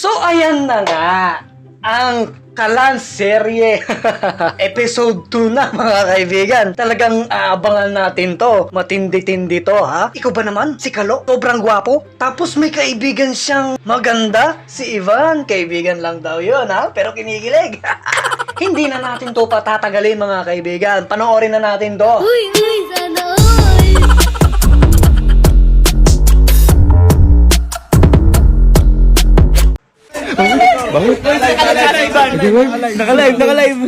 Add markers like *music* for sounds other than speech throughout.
So, ayan na nga. Ang Kalan serye. *laughs* Episode 2 na mga kaibigan. Talagang aabangan natin to. Matindi-tindi to ha. Ikaw ba naman? Si Kalo? Sobrang gwapo? Tapos may kaibigan siyang maganda? Si Ivan. Kaibigan lang daw yun ha. Pero kinikilig. *laughs* Hindi na natin to patatagalin mga kaibigan. Panoorin na natin to. Uy, uy, sana Naka-live, naka-live.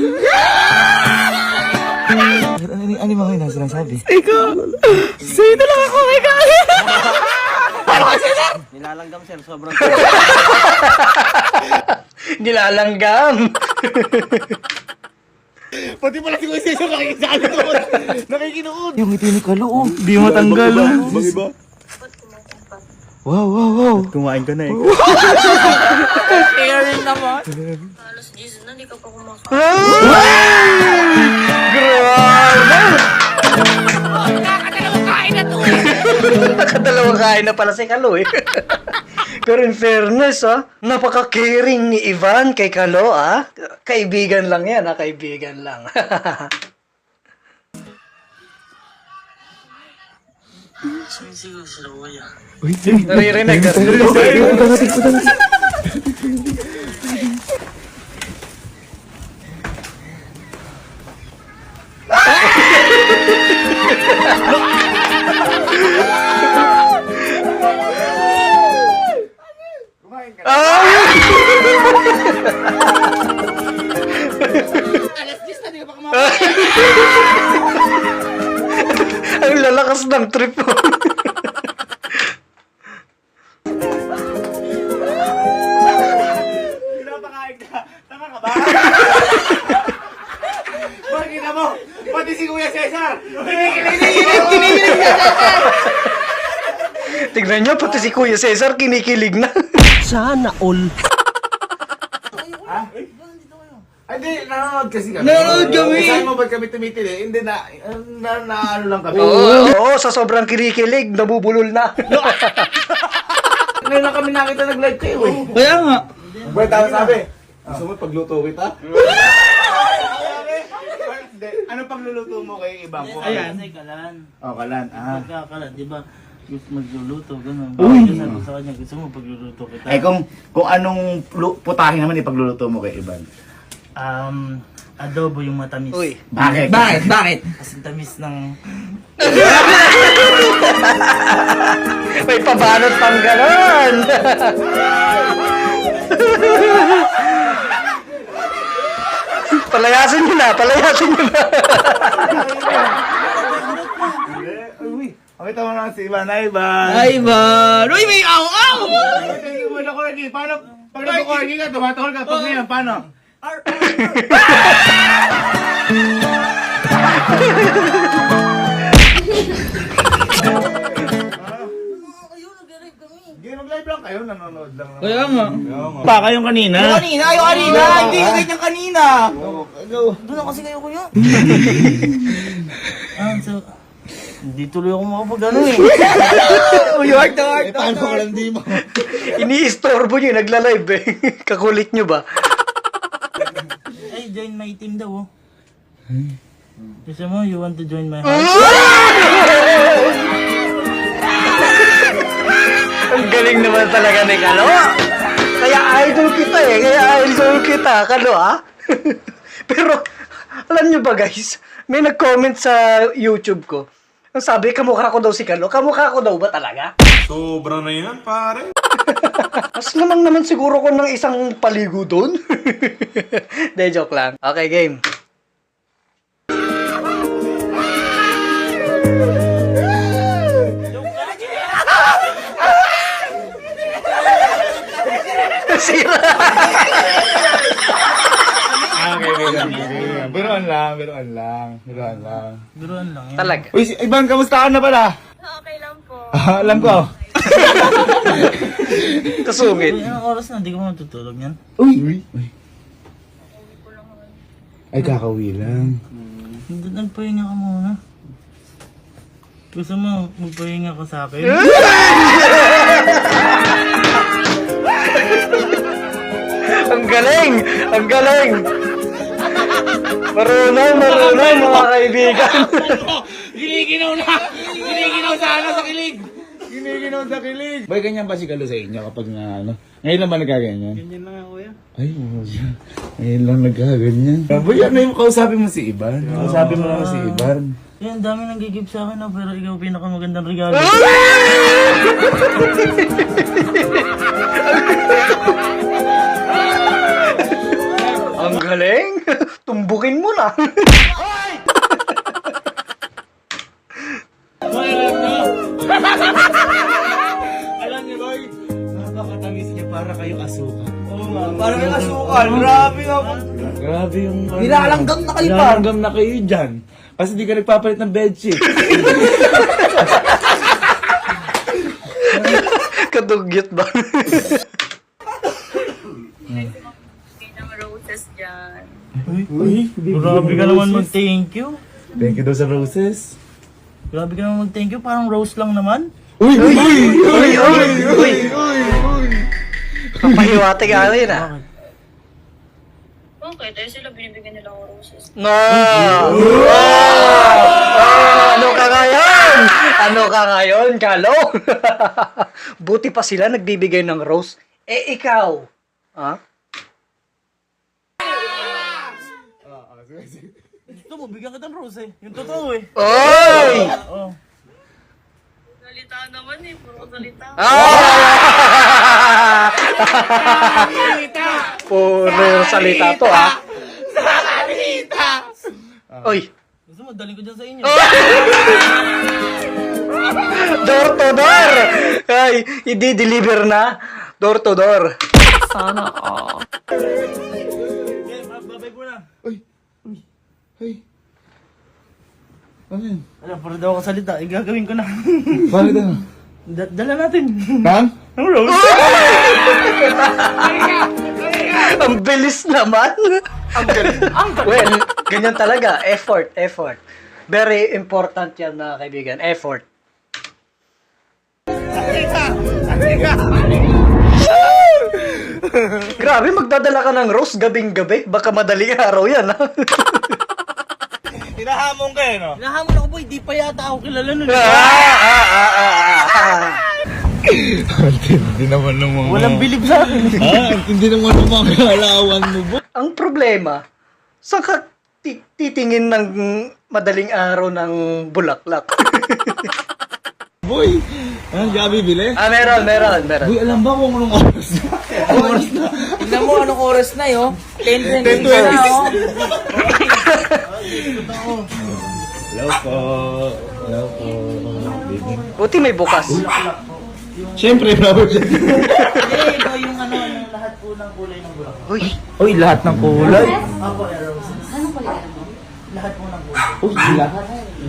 Ano, ano, ano yung mga yun ang sinasabi? Ikaw! Sino lang ako, ikaw! Nilalanggam, sir. Sobrang Nilalanggam. Pati pala si Kuya Cesar nakikisali ko. Nakikinood. Yung ngiti ni Kalo, oh. Di matanggal, oh. Iba. Wow, wow, wow. Kumain ka na eh. *laughs* Naman. Alas 10 na, di ka pa kumakain. Nakadalawang kain na pala si Kalo eh. *laughs* Pero in fairness ah, napaka-caring ni Ivan kay Kalo ah. Kaibigan lang yan ah, kaibigan lang. Sumisigaw sila, kuya. Naririnig, naririnig. Ba? Bakit mo? Pati si Kuya Cesar. Tignan nyo, pati si Kuya Cesar kinikilig na. Hindi, nanonood kasi kami. Nanonood kami. Saan mo ba't kami tumitili? Hindi na, na, na ano lang kami. Oo, oo, sa sobrang kinikilig, nabubulol na. Ngayon lang kami nakita nag-live kayo eh. Kaya nga. Ba't tama sabi? Gusto mo pagluto kita? *laughs* Hindi. Anong pagluluto mo kay ibang ko? Ayan. Kasi kalan. Oh, kalan. Ah. Magkakalan, di ba? Gusto magluluto, gano'n. Uy! Uy! Sabi sa kanya, gusto mo pagluluto kita. Eh kung kung anong putahe naman ipagluluto mo kay Iban. Um, adobo yung matamis. Uy. Bakit? Bakit? Bakit? Kasi tamis ng... *laughs* May pabanot pang ganon. *laughs* palayasin nyo na, palayasin nyo na. Uy, pakita mo na si Iban. Ay, Iban. Ay ba? Uy, may aw-aw! Ay, wala ko rin. Paano? Pag nagko-corgi ka, tumatahol ka. Pag ngayon, paano? Hindi, mag-live lang kayo. Nanonood lang. Kaya nga. Pa kayong kanina. Yung kanina, yung kanina! Hindi ka ganyan kanina! Doon na kasi kayo kuya. *laughs* ah, so... Hindi tuloy ako makapag ano eh. *laughs* You heart to heart. Eh, paano ka lang di mo? *laughs* Iniistorbo nyo, nagla-live eh. Kakulit nyo ba? Ay, join my team daw oh. Gusto mo, you want to join my house? Ang galing naman talaga ni Kalo. Kaya idol kita eh. Kaya idol kita, Kalo ah. *laughs* Pero, alam nyo ba guys, may nag-comment sa YouTube ko. Ang sabi, kamukha ko daw si Kalo. Kamukha ko daw ba talaga? Sobra na yan, pare. *laughs* Mas lamang naman siguro ko ng isang paligo doon. *laughs* De, joke lang. Okay, game. Sira. Biruan, biruan. Lang, biruan lang. Biruan lang. Biruan lang yan. Talaga. Uy, si kamusta ka na pala? Okay lang po. *laughs* Ah, alam ko. *laughs* Kasungit. Uy, anong oras na? Hindi ko matutulog yan. Uy! Uy! Ay, kakawi lang. Hindi, nagpahinga ka muna. Gusto mo, magpahinga ka sa akin? *laughs* Ang galing! Ang galing! Marunong, marunong mga kaibigan. *laughs* Giniginaw na! Giniginaw sa ano sa kilig! Giniginaw sa kilig! Bay, ganyan ba si Kalo sa inyo kapag na ano? Ngayon lang ba nagkaganyan? Ganyan lang ako kuya. Ay, oo siya. Ngayon lang nagkaganyan. Boy, ano yung kausapin mo si Iban? Kausapin mo lang si Iban. Ang dami nang gigib sa akin, no? pero ikaw pinakamagandang regalo. *laughs* Tumbukin mo na. *laughs* Boy, *laughs* alam niyo! Boy? Napakatamis niya para kayo asukan. Oo nga. Parang yung asukal. Grabe nga po. Grabe yung... Nilalanggam na kayo, par. Nilalanggam na kayo dyan. Kasi di ka nagpapalit ng bedsheet. *laughs* Kadugyot ba? Roses dyan. Uy, grabe ka naman mag-thank you. Thank you daw sa roses. Grabe ka naman mag-thank you, parang rose lang naman. Uy! Uy! uy, uy, uy! Papahiwati ka rin ah. Bakit? Eh sila binibigyan nila ako roses. No! Oh! Ano ka ngayon? Ano ka ngayon, Kalo? *laughs* Buti pa sila nagbibigay ng rose. Eh, ikaw? Ha? Gusto mo, bigyan kita ng rose eh. Yung totoo eh. Oy! Oh. Salita naman eh, puro salita. Ah! Puro salita to, ha? Salita! Oy! Gusto mo, daling ko dyan sa inyo. Door to door! Ay, i-deliver na. Door to door. Sana all. Ano yan? Alam, puro daw ako salita. Eh, gagawin ko na. *laughs* Bakit ano? Da- dala natin. Nang? *laughs* Ang rose. *laughs* Ang bilis naman. Ang galing. well, ganyan talaga. Effort, effort. Very important yan mga kaibigan. Effort. Grabe, magdadala ka ng rose gabing-gabi. Baka madaling araw yan, ha? Hinahamon ka eh, no? Nahamon ako boy, di pa yata ako kilala nun. ah, ah, ah, ah, ah. Hindi naman ng mga... Walang bilib sa akin. Ah, hindi naman ng mga kalawan mo, bo. Ang problema, ka ti- titingin ng madaling araw ng bulaklak? *laughs* Boy! Ano, di ka bibili? ah, meron, meron, meron. Boy, alam ba kung anong oras na? Anong oras na? Tingnan mo anong oras na yun. 10.20 10:20. na oh. *laughs* Hello po. Hello po. Buti may bukas. Siyempre, flower. Eh, ito yung ano, yung lahat po ng kulay ng bulak. Uy, Uy, lahat ng kulay. Ako, eh, roses. Anong kulay mo? Lahat po ng kulay. Uy, lahat.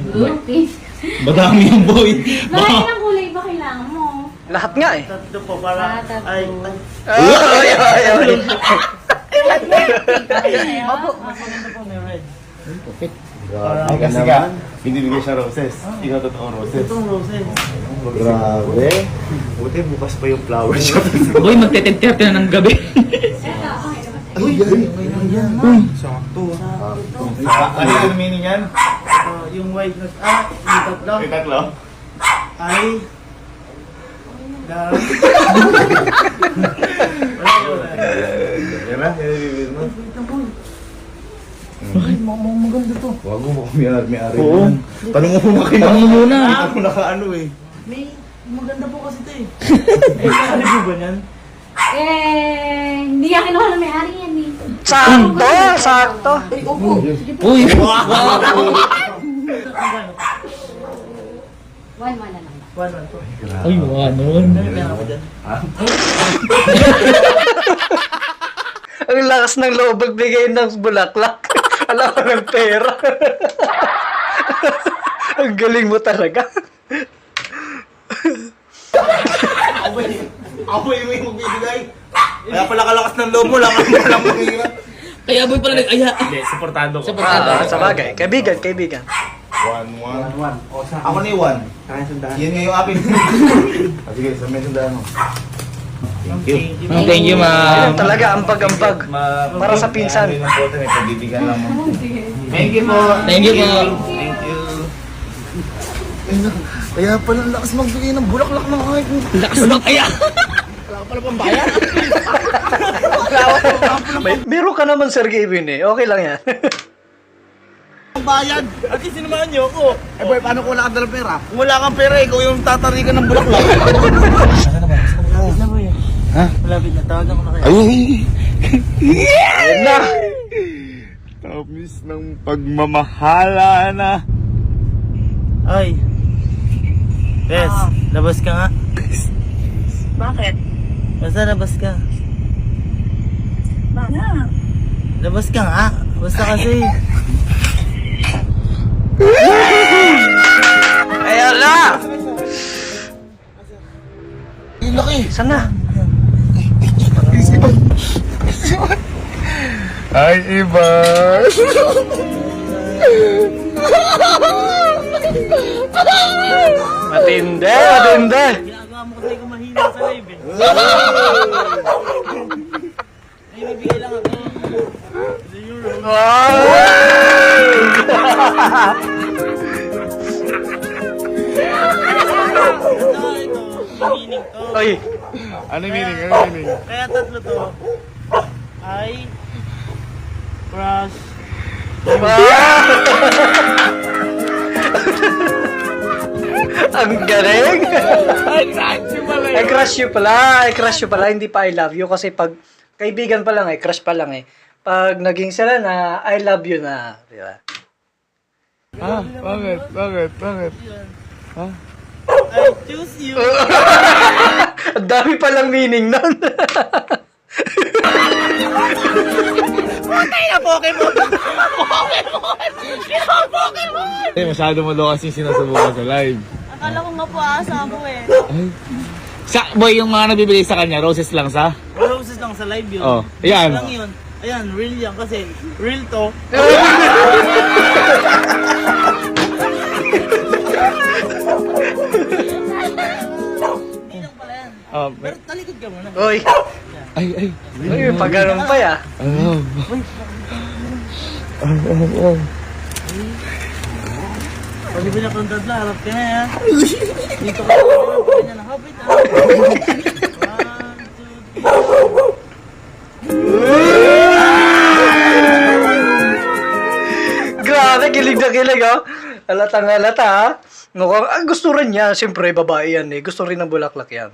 Blue, pink. Madami yung boy. Bakit ng kulay ba kailangan mo? lahat nga eh. Tatlo po, para, Ah, ay, ay, Ay, ay, ay. *laughs* Opo, mas maganda po, may red. Ay, kasi ka, binibigay siya roses. Ikaw totoong roses. Itong roses. Grabe. Buti bukas pa yung flower shop. Uy, magte-10.30 na ng gabi. Uy, yan. Uy, sakto. Ano yung meaning yan? Ah, yung white na, ah, yung tatlo, May tatlo? ay, da, *laughs* Yan na, yan bibili mo. Ay, ma- ma- maganda to. Wag mo may may ari Oo. Tanong mo kung makina mo muna. Hindi ko nakaano eh. May, maganda po kasi ito eh. *laughs* Eh, ano po ba yan? Eh, hindi yan kinuha na may-ari yan eh. Sakto, sakto. Uy! One, one na lang. One, one po. Wanon. Pera ko dyan. Ang lakas ng loob magbigay ng bulaklak. *laughs* Alam ko ng pera. *laughs* Ang galing mo talaga. Ako yung may magbibigay. Kaya pala kalakas ng loob mo lang. Ako lang mahirap. Kaya boy pala nag-aya. Hindi, supportado ko. Ah, sa bagay. Kaibigan, kaibigan. One, one. One, Ako na yung one. Yan nga yung akin. *laughs* ah, sige, sa may mo. Thank you. Ma'am, thank you, ma'am. Talaga, ambag-ambag. Para sa pinsan. May photo, may pagbibigyan lang mo. *laughs* Thank you po. Thank you po. Thank you. Kaya pala ang lakas magbigay ng bulaklak ng kahit Lakas ng kaya. May, meron *laughs* ka naman, Sir Gavin eh. Okay lang yan. Bayad! At least sinamahan niyo ako. Eh boy, paano kung wala kang dalang pera? Kung wala kang pera, ikaw yung tatarikan ng bulaklak. Malapit na boy. Ha? Malapit na. Tawagan ko na kayo. Ay! Ayun na. Tamis ng pagmamahala na. Ay. Bes, labas ka nga. Bakit? Basta labas ka. Bakit? Labas ka nga. Basta kasi. *laughs* Ayan na! Ay, laki! Saan na? Ay, iba! Matindi, matindi. Ginagawa mo kasi kung mahina sa live eh. Ay, may bigay lang ako. Ito, ito. Meaning to. Ay, Ano yung meaning? Ano yung meaning? Kaya tatlo to. I crush *laughs* ang galing. I crush you pala. I crush you pala. I crush you pala. Hindi pa I love you kasi pag kaibigan pa lang eh, crush pa lang eh. Pag naging sila na, I love you na. Di ba? Ah, bakit? Bakit? Bakit? I choose you. *laughs* Ang dami palang meaning nun. Eh, masyado mo daw kasi sinusubukan sa live. Akala ko nga po aasa ko eh. Sa, boy, yung mga nabibigay sa kanya, roses lang sa? Roses lang sa live yun. Oh, ayan. lang yun. Ayan, real yan kasi real to. Hindi lang pala yan. Um, Pero talikod ka muna. Uy, ay, ay. uy, pag ganun pa ya. Ano? Pag ibig na kong dadla, harap ka na yan. Dito ka na, ganyan na. Habit ah. One, two, Grabe, kilig na kilig oh. Halatang halata ha. Mukhang, ah, gusto rin niya. Siyempre, babae yan eh. Gusto rin ng bulaklak yan.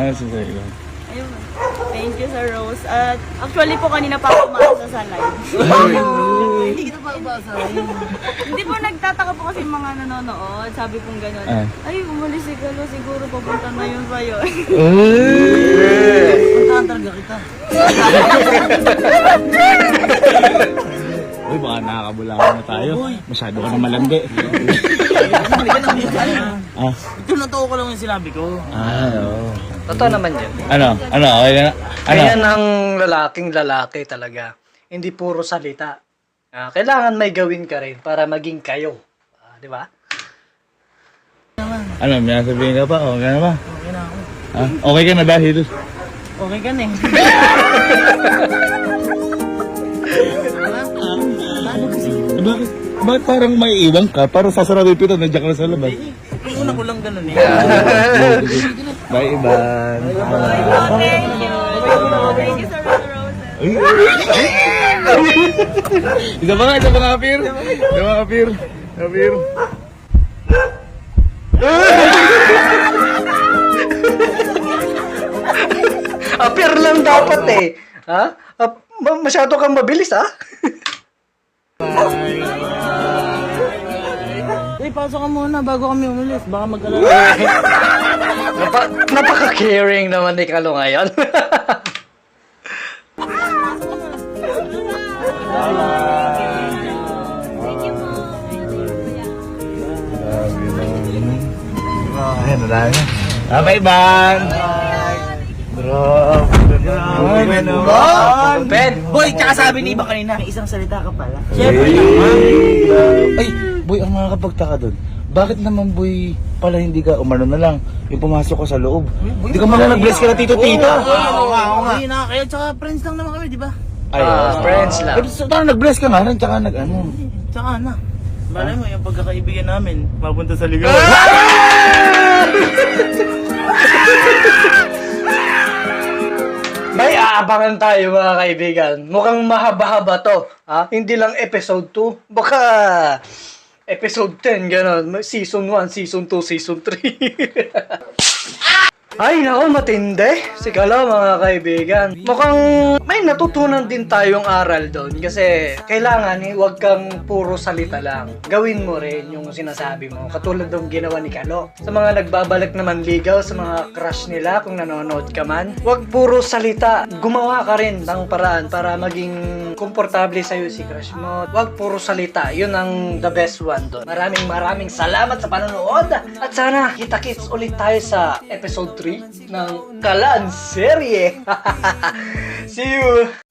Ano sasabi ko? Ayun. Thank you sa Rose. At actually po kanina pa ako umaasa sa live. Hindi kita pa ubasa. Hindi po nagtataka po kasi mga nanonood. Sabi pong gano'n. Ah. Ay, umalis si Galo. Siguro papunta na yun yun. Puntahan talaga kita. *laughs* Uy, baka nakakabulangan na tayo. Masyado ka na malandi. *laughs* Ah. Ito na ko lang yung sinabi ko. Ah, oo. Totoo naman yan. Ano? Ano? Okay na? Ano? Ganyan ang lalaking lalaki talaga. Hindi puro salita. Ah, kailangan may gawin ka rin para maging kayo. Ah, di ba? Ano? May sabihin ka pa? Okay na ba? Okay na ako. Ah? Okay ka na dahil? Okay ka na eh. *laughs* Bakit? Bakit parang may iwan ka? Parang sasarado yung pito, nandiyan ka na sa labas. Yung una ko lang ganun eh. Bye, Iban. Thank you. Thank you sa Rose Roses. Isa pa nga, isa pa nga, Apir. Isa pa nga, Apir. Apir. Appear lang dapat eh. Ha? Ah, ma- masyado kang mabilis ha? Eh, pasok ka muna bago kami umalis. Baka mag-alala. *laughs* Napa- napaka-caring naman ni Kalo ngayon. Ayan, na. Ah, bye, Iban. Ben! Boy, tsaka sabi ni Iba kanina, isang salita ka pala. Siyempre naman. Ay, boy, ang nakakapagtaka doon. bakit naman boy pala hindi ka umano na lang yung pumasok ka sa loob? Hindi ka lang nag-bless ka na tito tito. Oo nga, oo nga. Ayun na, kaya tsaka friends lang naman kami, di ba? Ay, Ah, friends lang. Pero sa nag-bless ka nga rin, tsaka nag ano. Tsaka na. Malay mo, yung pagkakaibigan namin, mapunta sa ligaw. *laughs* May aabangan tayo mga kaibigan. Mukhang mahaba-haba to. Ha? Hindi lang episode 2. Baka episode 10, gano'n. Season 1, season 2, season 3. *laughs* Ay, nako, matindi. Sigala mga kaibigan. Mukhang may natutunan din tayong aral doon. Kasi kailangan, eh, huwag kang puro salita lang. Gawin mo rin yung sinasabi mo. Katulad ng ginawa ni Kalo. Sa mga nagbabalik naman ligaw, sa mga crush nila, kung nanonood ka man, huwag puro salita. Gumawa ka rin ng paraan para maging komportable sa'yo si crush mo. Huwag puro salita. Yun ang the best one doon. Maraming maraming salamat sa panonood. At sana kita-kits ulit tayo sa episode 3 ng Kalan Serye. *laughs* See you!